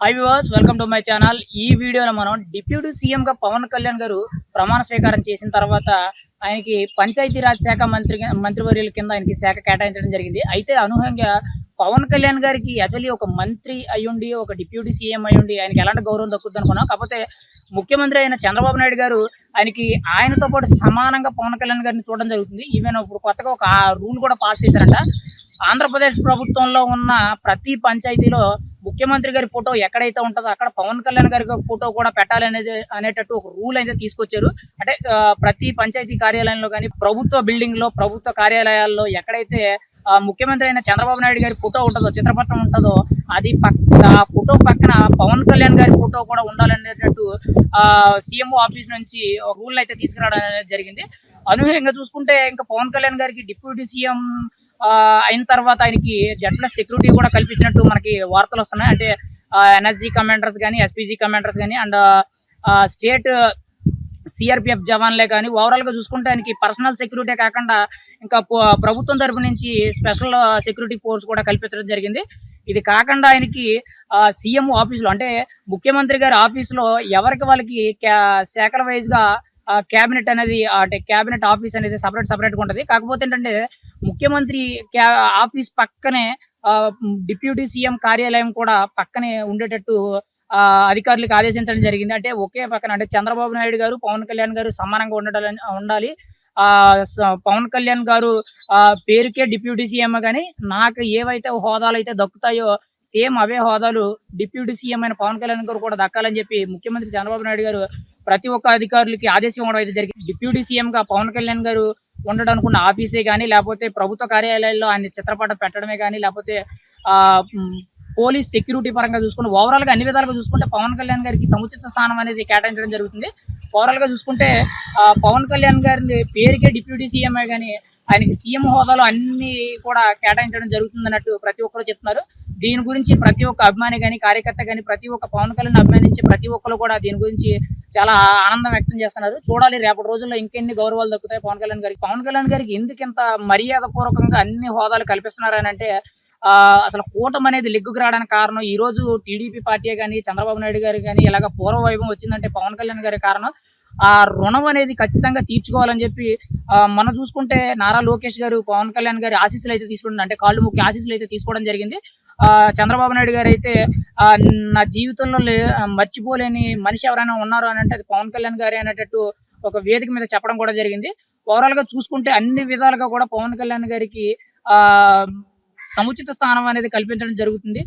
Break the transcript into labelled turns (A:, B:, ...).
A: Hi viewers welcome to my channel ఈ వీడియోలో మనం డిప్యూటీ సీఎం గా పవన్ కళ్యాణ్ గారు ప్రమాణ స్వీకారం చేసిన తర్వాత ఆయనకి పంచాయతీరాజ్ శాఖ మంత్రి మంత్రివర్యుల కింద ఆయనకి శాఖ కేటాయించడం జరిగింది. అయితే అనూహ్యంగా పవన్ కళ్యాణ్ గారికి యాక్చువల్లీ ఒక మంత్రి అయ్యుండి ఒక డిప్యూటీ సీఎం అయ్యుండి ఆయనకి ఎలాంటి గౌరవం దక్కుద్ది అనుకున్నాం. కాకపోతే ముఖ్యమంత్రి అయిన చంద్రబాబు నాయుడు గారు ఆయనకి ఆయనతో పాటు సమానంగా పవన్ కళ్యాణ్ గారిని చూడడం జరుగుతుంది. ఈవెన్ ఇప్పుడు కొత్తగా ఒక రూల్ కూడా పాస్ చేశారంట. ఆంధ్రప్రదేశ్ ప్రభుత్వంలో ఉన్న ప్రతి పంచాయతీలో ముఖ్యమంత్రి గారి ఫోటో ఎక్కడైతే ఉంటుందో అక్కడ పవన్ కళ్యాణ్ గారి ఫోటో కూడా పెట్టాలి అనేది అనేటట్టు ఒక రూల్ అయితే తీసుకొచ్చారు. అంటే ప్రతి పంచాయతీ కార్యాలయంలో కానీ ప్రభుత్వ బిల్డింగ్లో ప్రభుత్వ కార్యాలయాల్లో ఎక్కడైతే ముఖ్యమంత్రి అయిన చంద్రబాబు నాయుడు గారి ఫోటో ఉంటుందో చిత్రపటం ఉంటుందో అది పక్క ఆ ఫోటో పక్కన పవన్ కళ్యాణ్ గారి ఫోటో కూడా ఉండాలనేటట్టు ఆ సీఎంఓ ఆఫీస్ నుంచి ఒక రూల్ అయితే తీసుకురావడం అనేది జరిగింది. అనూహ్యంగా చూసుకుంటే ఇంకా పవన్ కళ్యాణ్ గారికి డిప్యూటీ సీఎం అయిన తర్వాత ఆయనకి జట్ల సెక్యూరిటీ కూడా కల్పించినట్టు మనకి వార్తలు వస్తున్నాయి. అంటే ఎన్ఎస్జీ కమాండర్స్ కానీ ఎస్పీజీ కమాండర్స్ కానీ అండ్ స్టేట్ సిఆర్పిఎఫ్ జవాన్లే కానీ ఓవరాల్గా చూసుకుంటే ఆయనకి పర్సనల్ సెక్యూరిటీ కాకుండా ఇంకా ప్రభుత్వం తరపు నుంచి స్పెషల్ సెక్యూరిటీ ఫోర్స్ కూడా కల్పించడం జరిగింది. ఇది కాకుండా ఆయనకి సీఎం ఆఫీసులో అంటే ముఖ్యమంత్రి గారి ఆఫీసులో ఎవరికి వాళ్ళకి క్యా- శాఖల వైజ్గా క్యాబినెట్ అనేది అంటే క్యాబినెట్ ఆఫీస్ అనేది సపరేట్ సపరేట్గా ఉంటది. కాకపోతే ఏంటంటే ముఖ్యమంత్రి క్యా ఆఫీస్ పక్కనే ఆ, డిప్యూటీ సీఎం కార్యాలయం కూడా పక్కనే ఉండేటట్టు ఆ, అధికారులకు ఆదేశించడం జరిగింది. అంటే ఒకే పక్కన అంటే చంద్రబాబు నాయుడు గారు పవన్ కళ్యాణ్ గారు సమానంగా ఉండడాలని ఉండాలి. ఆ స- పవన్ కళ్యాణ్ గారు ఆ పేరుకే డిప్యూటీ సీఎం కానీ నాకు ఏవైతే హోదాలు అయితే దక్కుతాయో సేమ్ అవే హోదాలు డిప్యూటీ సీఎం అయిన పవన్ కళ్యాణ్ గారు కూడా దక్కాలని చెప్పి ముఖ్యమంత్రి చంద్రబాబు నాయుడు గారు ప్రతి ఒక్క అధికారులకి ఆదేశం ఇవ్వడం అయితే జరిగింది. డిప్యూటీ సీఎం గా పవన్ కళ్యాణ్ గారు ఉండడానికి ఉన్న ఆఫీసే కానీ లేకపోతే ప్రభుత్వ కార్యాలయాల్లో ఆయన చిత్రపటం పెట్టడమే కానీ లేకపోతే ఆ పోలీస్ సెక్యూరిటీ పరంగా చూసుకుంటే ఓవరాల్గా అన్ని విధాలుగా చూసుకుంటే పవన్ కళ్యాణ్ గారికి సముచిత స్థానం అనేది కేటాయించడం జరుగుతుంది. ఓవరాల్గా చూసుకుంటే పవన్ కళ్యాణ్ గారిని పేరుకే డిప్యూటీ సీఎం కానీ ఆయనకి సీఎం హోదాలో అన్ని కూడా కేటాయించడం జరుగుతుంది అన్నట్టు ప్రతి ఒక్కరు చెప్తున్నారు. దీని గురించి ప్రతి ఒక్క అభిమాని కానీ కార్యకర్త కానీ ప్రతి ఒక్క పవన్ కళ్యాణ్ అభిమానించే ప్రతి ఒక్కరు కూడా దీని గురించి చాలా ఆనందం వ్యక్తం చేస్తున్నారు. చూడాలి రేపటి రోజుల్లో ఇంకెన్ని గౌరవాలు దక్కుతాయి పవన్ కళ్యాణ్ గారికి. పవన్ కళ్యాణ్ గారికి ఎందుకు ఇంత మర్యాద పూర్వకంగా అన్ని హోదాలు కల్పిస్తున్నారని అంటే ఆ, అసలు కూటమి అనేది లెగ్గుకు రావడానికి కారణం ఈ రోజు టీడీపీ పార్టీ కానీ చంద్రబాబు నాయుడు గారు కానీ ఇలాగ పూర్వ వైభవం వచ్చిందంటే పవన్ కళ్యాణ్ గారి కారణం. ఆ రుణం అనేది ఖచ్చితంగా తీర్చుకోవాలని చెప్పి మనం చూసుకుంటే నారా లోకేష్ గారు పవన్ కళ్యాణ్ గారి ఆశీస్సులు అయితే తీసుకుంటున్నారు అంటే కాళ్ళు ముఖ్య ఆశీస్సులు అయితే తీసుకోవడం జరిగింది. చంద్రబాబు నాయుడు గారు అయితే నా జీవితంలో లే- మర్చిపోలేని మనిషి ఎవరైనా ఉన్నారు అని అంటే అది పవన్ కళ్యాణ్ గారే అనేటట్టు ఒక వేదిక మీద చెప్పడం కూడా జరిగింది. ఓవరాల్గా చూసుకుంటే అన్ని విధాలుగా కూడా పవన్ కళ్యాణ్ గారికి ఆ సముచిత స్థానం అనేది కల్పించడం జరుగుతుంది.